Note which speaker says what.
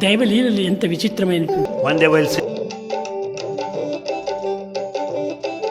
Speaker 1: ದೈವಲೀಲಲ್ಲಿ ಎಂಥ ವಿಚಿತ್ರಮಯ
Speaker 2: ಒಂದೇ ವಯಸ್ಸು